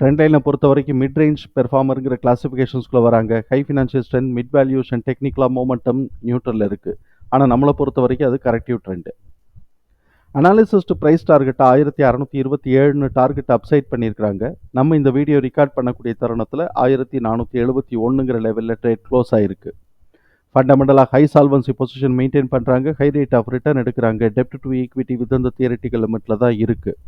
Trend லைனை பொறுத்த வரைக்கும் மிட் ரேஞ்ச் பெர்ஃபார்மருங்கிற கிளாஸிஃபிகேஷன்ஸ்குள்ளே வராங்க high financial strength mid valuation டெக்னிக்கலாக மூமெண்டம் நியூட்ரலில் இருக்குது ஆனால் நம்மளை பொறுத்த வரைக்கும் அது கரெக்டிவ் ட்ரெண்டு அனாலிசிஸ்ட் ப்ரைஸ் டார்கெட்டை ஆயிரத்தி அறநூற்றி இருபத்தி ஏழுன்னு டார்கெட் அப்சைட் பண்ணியிருக்கிறாங்க. நம்ம இந்த வீடியோ ரெக்கார்ட் பண்ணக்கூடிய தருணத்தில் ஆயிரத்தி நானூற்றி எழுபத்தி ஒன்றுங்கிற லெவலில் ட்ரேட் க்ளோஸ் ஆயிருக்கு. ஃபண்டமெண்டலாக ஹை சால்வன்சி பொசிஷன் மெயின்டைன் பண்ணுறாங்க ஹை ரேட் ஆஃப் ரிட்டர்ன் எடுக்கிறாங்க. டெப்ட் டு ஈக்விட்டி வித் அந்த தியரட்டிக்கல் லிமிட்டில் தான் இருக்குது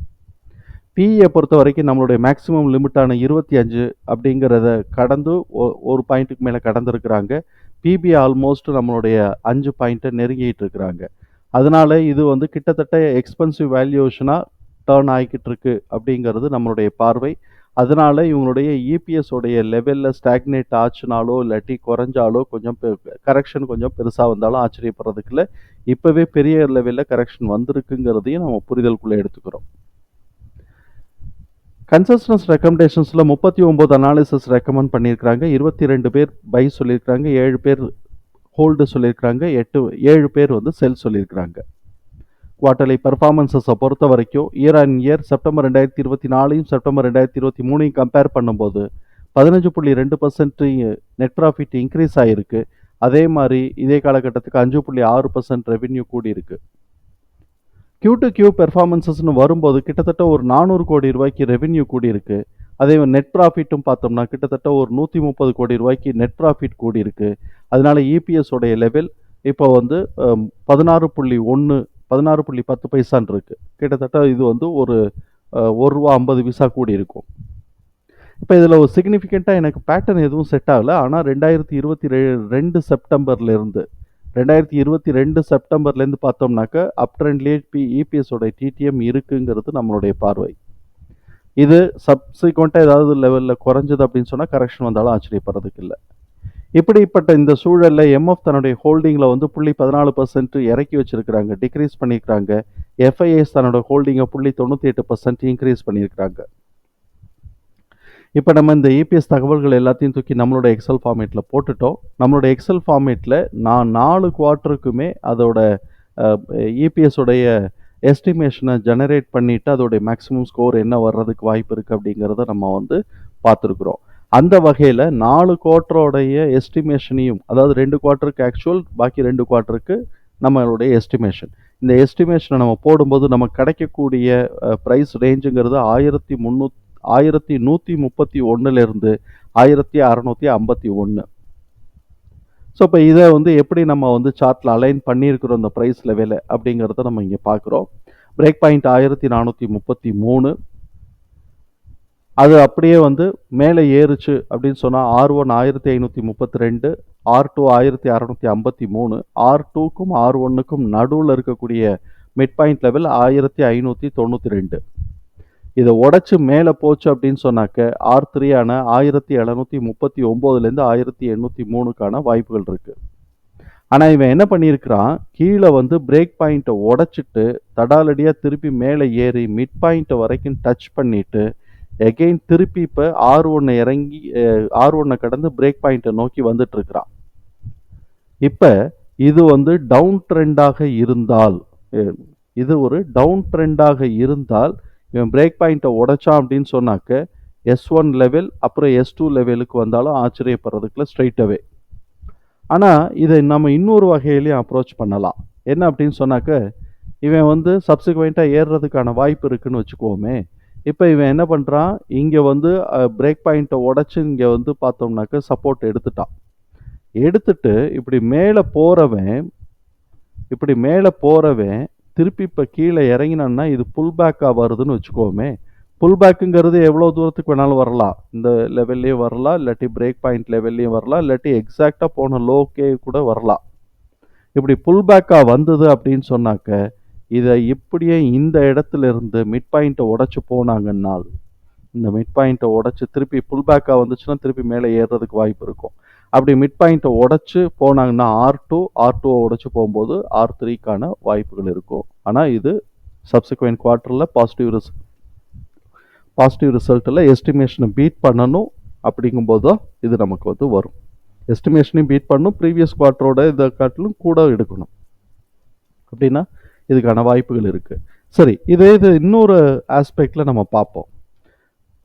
பிஇயை பொறுத்த வரைக்கும் நம்மளுடைய மேக்ஸிமம் லிமிட்டான இருபத்தி அஞ்சு அப்படிங்கிறத கடந்து ஒ- ஒரு பாயிண்ட்டுக்கு மேலே கடந்துருக்கிறாங்க. பிபி ஆல்மோஸ்ட் நம்மளுடைய அஞ்சு பாயிண்ட்டை நெருங்கிட்டு இருக்கிறாங்க. அதனால இது வந்து கிட்டத்தட்ட எக்ஸ்பென்சிவ் வேல்யூஷனாக டேர்ன் ஆகிக்கிட்டு இருக்கு அப்படிங்கிறது நம்மளுடைய பார்வை. அதனால இவங்களுடைய இபிஎஸ் உடைய லெவலில் ஸ்டாக்னேட் ஆச்சுனாலோ இல்லாட்டி குறைஞ்சாலோ கொஞ்சம் கரெக்ஷன் கொஞ்சம் பெருசாக வந்தாலும் ஆச்சரியப்படுறதுக்கு இல்லை. இப்போவே பெரிய லெவலில் கரெக்ஷன் வந்திருக்குங்கிறதையும் நம்ம புரிதலுக்குள்ளே எடுத்துக்கிறோம். கன்சஸ்டன்ஸ் ரெக்கமெண்டேஷன்ஸில் முப்பத்தி ஒம்பது அனாலிசிஸ் ரெக்கமெண்ட் பண்ணியிருக்கிறாங்க. இருபத்தி ரெண்டு பேர் பை சொல்லியிருக்கிறாங்க. ஏழு பேர் ஹோல்டு சொல்லியிருக்கிறாங்க. எட்டு ஏழு பேர் வந்து செல் சொல்லியிருக்கிறாங்க. குவார்டர்லி பர்ஃபார்மன்ஸஸை பொறுத்த வரைக்கும் இயர் அண்ட் இயர் செப்டம்பர் ரெண்டாயிரத்தி இருபத்தி நாலையும் செப்டம்பர் ரெண்டாயிரத்தி இருபத்தி மூணையும் கம்பேர் பண்ணும்போது பதினஞ்சு புள்ளி ரெண்டு பர்சன்ட் நெட் ப்ராஃபிட் இன்க்ரீஸ் ஆகிருக்கு அதே மாதிரி இதே காலகட்டத்துக்கு அஞ்சு புள்ளி ஆறு பர்சன்ட் ரெவென்யூ கூடியிருக்கு. கியூ டு கியூ பெர்ஃபார்மன்சஸ்னு வரும்போது கிட்டத்தட்ட ஒரு நானூறு கோடி ரூபாய்க்கு ரெவென்யூ கூடியிருக்கு. அதே நெட் ப்ராஃபிட்டும் பார்த்தோம்னா கிட்டத்தட்ட ஒரு நூற்றி முப்பது கோடி ரூபாய்க்கு நெட் ப்ராஃபிட் கூடி இருக்கு அதனால இபிஎஸோடைய லெவல் இப்போ வந்து பதினாறு புள்ளி ஒன்று பதினாறு புள்ளி பத்து பைசான் இருக்குது கிட்டத்தட்ட இது வந்து ஒரு ஒரு ரூபா ஐம்பது பைசா கூடி இருக்கும் இப்போ இதில் ஒரு சிக்னிஃபிகண்ட்டாக எனக்கு பேட்டர்ன் எதுவும் செட் ஆகலை. ஆனால் ரெண்டாயிரத்தி இருபத்தி ரெ ரெண்டு செப்டம்பர்லேருந்து ரெண்டாயிரத்தி இருபத்தி ரெண்டு செப்டம்பர்லேருந்து பார்த்தோம்னாக்க அப் ட்ரெண்ட்லேயே பி இபிஎஸோட டிடிஎம் இருக்குங்கிறது நம்மளுடைய பார்வை. இது சப்சிக்வெண்ட்டாக ஏதாவது லெவலில் குறைஞ்சது அப்படின்னு சொன்னால் கரெக்ஷன் வந்தாலும் ஆச்சரியப்படுறதுக்கு இல்லை. இப்படிப்பட்ட இந்த சூழலில் எம்எஃப் தன்னுடைய ஹோல்டிங்கில் வந்து புள்ளி பதினாலு பர்சன்ட் இறக்கி வச்சிருக்கிறாங்க டிக்ரீஸ் பண்ணியிருக்கிறாங்க எஃப்ஐஎஸ் தன்னோட ஹோல்டிங்கை புள்ளி தொண்ணூற்றி எட்டு பர்சன்ட் இன்க்ரீஸ் பண்ணியிருக்கிறாங்க இப்போ நம்ம இந்த இபிஎஸ் தகவல்கள் எல்லாத்தையும் தூக்கி நம்மளோட எக்ஸல் ஃபார்மேட்டில் போட்டுட்டோம். நம்மளோட எக்ஸல் ஃபார்மேட்டில் நான் நாலு குவார்ட்டருக்குமே அதோட இபிஎஸோடைய எஸ்டிமேஷனை ஜெனரேட் பண்ணிவிட்டு அதோடைய மேக்ஸிமம் ஸ்கோர் என்ன வர்றதுக்கு வாய்ப்பு இருக்குது அப்படிங்கிறத நம்ம வந்து பார்த்துருக்குறோம். அந்த வகையில் நாலு குவார்ட்டரோடைய எஸ்டிமேஷனையும் அதாவது ரெண்டு குவார்ட்டருக்கு ஆக்சுவல் பாக்கி ரெண்டு குவார்ட்டருக்கு நம்மளுடைய எஸ்டிமேஷன் இந்த எஸ்டிமேஷனை நம்ம போடும்போது நமக்கு கிடைக்கக்கூடிய ப்ரைஸ் ரேஞ்சுங்கிறது ஆயிரத்தி முந்நூற்றி ஆயிரத்தி நூற்றி முப்பத்தி ஒன்றுலேருந்து ஆயிரத்தி அறநூற்றி ஐம்பத்தி ஒன்று. ஸோ இப்போ இதை வந்து எப்படி நம்ம வந்து சார்ட்டில் அலைன் பண்ணியிருக்கிறோம் இந்த ப்ரைஸ் லெவலில் அப்படிங்கிறத நம்ம இங்கே பார்க்குறோம். பிரேக் பாயிண்ட் ஆயிரத்தி நானூற்றி முப்பத்தி மூணு. அது அப்படியே வந்து மேலே ஏறுச்சு அப்படின்னு சொன்னால் ஆர் ஒன் ஆயிரத்தி ஐநூற்றி முப்பத்தி ரெண்டு ஆர் டூ ஆயிரத்தி அறநூற்றி ஐம்பத்தி மூணு ஆர் டூக்கும் ஆர் ஒன்னுக்கும் நடுவில் இருக்கக்கூடிய மிட் பாயிண்ட் லெவல் ஆயிரத்தி ஐநூற்றி தொண்ணூற்றி ரெண்டு. இதை உடச்சி மேலே போச்சு அப்படின்னு சொன்னாக்க ஆர் த்ரீயான ஆயிரத்தி எழுநூற்றி முப்பத்தி ஒம்போதுலேருந்து ஆயிரத்தி எண்ணூற்றி மூணுக்கான வாய்ப்புகள் இருக்குது ஆனால் இவன் என்ன பண்ணியிருக்கிறான்? கீழே வந்து பிரேக் பாயிண்ட்டை உடைச்சிட்டு தடாலடியாக திருப்பி மேலே ஏறி மிட் பாயிண்ட்டை வரைக்கும் டச் பண்ணிவிட்டு எகெயின் திருப்பி இப்போ ஆர் ஒன்னை இறங்கி ஆர் ஒன்னை கடந்து பிரேக் பாயிண்ட்டை நோக்கி வந்துட்டுருக்கிறான். இப்போ இது வந்து டவுன் ட்ரெண்டாக இருந்தால் இது ஒரு டவுன் ட்ரெண்டாக இருந்தால் இவன் பிரேக் பாயிண்ட்டை உடைச்சான் அப்படின்னு சொன்னாக்க எஸ் ஒன் லெவல் அப்புறம் எஸ் டூ லெவலுக்கு வந்தாலும் ஆச்சரியப்படுறதுக்குள்ள ஸ்ட்ரைட்டாகவே ஆனால் இதை நம்ம இன்னொரு வகையிலையும் அப்ரோச் பண்ணலாம். என்ன அப்படின்னு சொன்னாக்க இவன் வந்து சப்சிக்வெண்ட்டாக ஏறுறதுக்கான வாய்ப்பு இருக்குதுன்னு வச்சுக்கோமே. இப்போ இவன் என்ன பண்ணுறான் இங்கே வந்து பிரேக் பாயிண்ட்டை உடச்சி இங்கே வந்து பார்த்தோம்னாக்க சப்போர்ட் எடுத்துட்டான். எடுத்துட்டு இப்படி மேலே போகிறவன் இப்படி மேலே போகிறவன் திருப்பி இப்போ கீழே இறங்கினோன்னா இது புல் பேக்காக வருதுன்னு வச்சுக்கோமே. புல் பேக்குங்கிறது எவ்வளோ தூரத்துக்கு வேணாலும் வரலாம். இந்த லெவல்லையும் வரலாம் இல்லாட்டி பிரேக் பாயிண்ட் லெவல்லையும் வரலாம் இல்லாட்டி எக்ஸாக்டாக போன லோக்கே கூட வரலாம். இப்படி புல் பேக்காக வந்தது அப்படின்னு சொன்னாக்க இதை இப்படியே இந்த இடத்துல இருந்து மிட் பாயிண்ட்டை உடச்சி போனாங்கன்னால் இந்த மிட் பாயிண்ட்டை உடச்சி திருப்பி புல் பேக்காக வந்துச்சுன்னா திருப்பி மேலே ஏறுறதுக்கு வாய்ப்பு இருக்கும். அப்படி மிட் பாயிண்ட்டை உடச்சி போனாங்கன்னா ஆர் டூ ஆர் டூவை உடச்சி போகும்போது ஆர் த்ரீக்கான வாய்ப்புகள் இருக்கும். ஆனால் இது சப்சிக்வெண்ட் குவார்ட்டரில் பாசிட்டிவ் ரிஸ் பாசிட்டிவ் ரிசல்ட்டில் எஸ்டிமேஷனை பீட் பண்ணணும் அப்படிங்கும்போது தான் இது நமக்கு வந்து வரும். எஸ்டிமேஷனையும் பீட் பண்ணணும் ப்ரீவியஸ் குவார்ட்டரோட இதை காட்டிலும் கூட எடுக்கணும். அப்படின்னா இதுக்கான வாய்ப்புகள் இருக்குது சரி இதே இது இன்னொரு ஆஸ்பெக்டில் நம்ம பார்ப்போம்.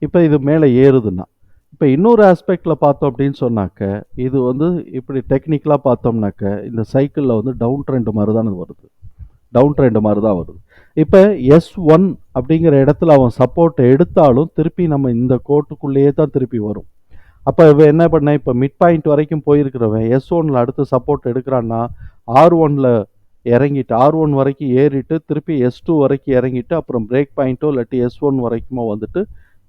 இப்போ இது மேலே ஏறுதுன்னா இப்போ இன்னொரு ஆஸ்பெக்டில் பார்த்தோம் அப்படின்னு சொன்னாக்க இது வந்து இப்படி டெக்னிக்கலாக பார்த்தோம்னாக்க இந்த சைக்கிளில் வந்து டவுன் ட்ரெண்ட் மாதிரி தான் வருது. டவுன் ட்ரெண்ட் மாதிரி தான் வருது. இப்போ எஸ் ஒன் அப்படிங்கிற இடத்துல அவன் சப்போர்ட்டை எடுத்தாலும் திருப்பி நம்ம இந்த கோட்டுக்குள்ளேயே தான் திருப்பி வரும். அப்போ இவன் என்ன பண்ண இப்போ மிட் பாயிண்ட் வரைக்கும் போயிருக்கிறவன் எஸ் ஒன்ல அடுத்து சப்போர்ட் எடுக்கிறான்னா ஆர் ஒனில் இறங்கிட்டு ஆர் ஒன் வரைக்கும் ஏறிட்டு திருப்பி எஸ் டூ வரைக்கும் இறங்கிட்டு அப்புறம் பிரேக் பாயிண்ட்டோ இல்லாட்டி எஸ் ஒன் வரைக்குமோ வந்துட்டு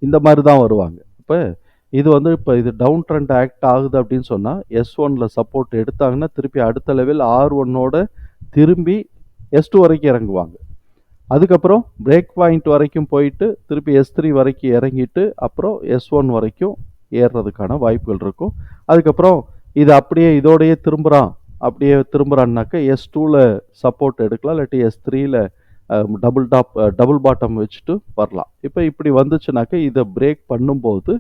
இந்த மாதிரி தான் வருவாங்க. இப்போ இது வந்து இப்போ இது டவுன் ட்ரெண்ட் ஆக்ட் ஆகுது அப்படின்னு சொன்னால் எஸ் ஒனில் சப்போர்ட் எடுத்தாங்கன்னா திருப்பி அடுத்த லெவல் ஆர் ஒன்னோட திரும்பி எஸ் டூ வரைக்கும் இறங்குவாங்க. அதுக்கப்புறம் பிரேக் பாயிண்ட் வரைக்கும் போயிட்டு திருப்பி எஸ் த்ரீ வரைக்கும் இறங்கிட்டு அப்புறம் எஸ் ஒன் வரைக்கும் ஏறுறதுக்கான வாய்ப்புகள் இருக்கும். அதுக்கப்புறம் இது அப்படியே இதோடையே திரும்புகிறான் அப்படியே திரும்புகிறான்னாக்கா எஸ் டூவில் சப்போர்ட் எடுக்கலாம். இல்லாட்டி எஸ் த்ரீயில் டபுள் டாப் டபுள் பாட்டம் வச்சுட்டு வரலாம். இப்போ இப்படி வந்துச்சுனாக்க இதை பிரேக் பண்ணும்போது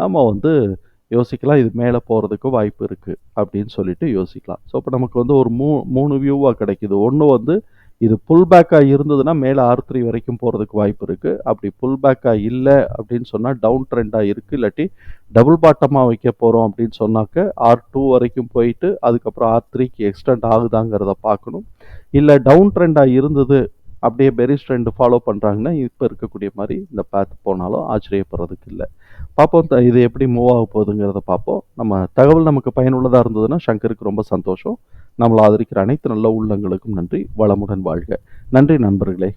நம்ம வந்து யோசிக்கலாம் இது மேலே போகிறதுக்கு வாய்ப்பு இருக்குது அப்படின்னு சொல்லிட்டு யோசிக்கலாம். ஸோ இப்போ நமக்கு வந்து ஒரு மூ மூணு வியூவாக கிடைக்குது. ஒன்று வந்து இது புல் பேக்காக இருந்ததுன்னா மேலே ஆர் த்ரீ வரைக்கும் போகிறதுக்கு வாய்ப்பு இருக்குது அப்படி புல் பேக்காக இல்லை அப்படின்னு சொன்னால் டவுன் ட்ரெண்டாக இருக்குது இல்லாட்டி டபுள் பாட்டமாக வைக்க போகிறோம் அப்படின்னு சொன்னாக்க ஆர் டூ வரைக்கும் போயிட்டு அதுக்கப்புறம் ஆர் த்ரீக்கு எக்ஸ்டெண்ட் ஆகுதாங்கிறத பார்க்கணும். இல்லை டவுன் ட்ரெண்டாக இருந்தது அப்படியே பெரிஸ் ட்ரெண்ட் ஃபாலோ பண்ணுறாங்கன்னா இப்போ இருக்கக்கூடிய மாதிரி இந்த பேத் போனாலும் ஆச்சரியப்படுறதுக்கு இல்லை. பார்ப்போம் த- இது எப்படி மூவ் ஆக போகுதுங்கிறத பார்ப்போம். நம்ம தகவல் நமக்கு பயனுள்ளதாக இருந்ததுன்னா சங்கருக்கு ரொம்ப சந்தோஷம். நம்மளை ஆதரிக்கிற அனைத்து நல்ல உள்ளங்களுக்கும் நன்றி. வளமுடன் வாழ்க. நன்றி நண்பர்களே.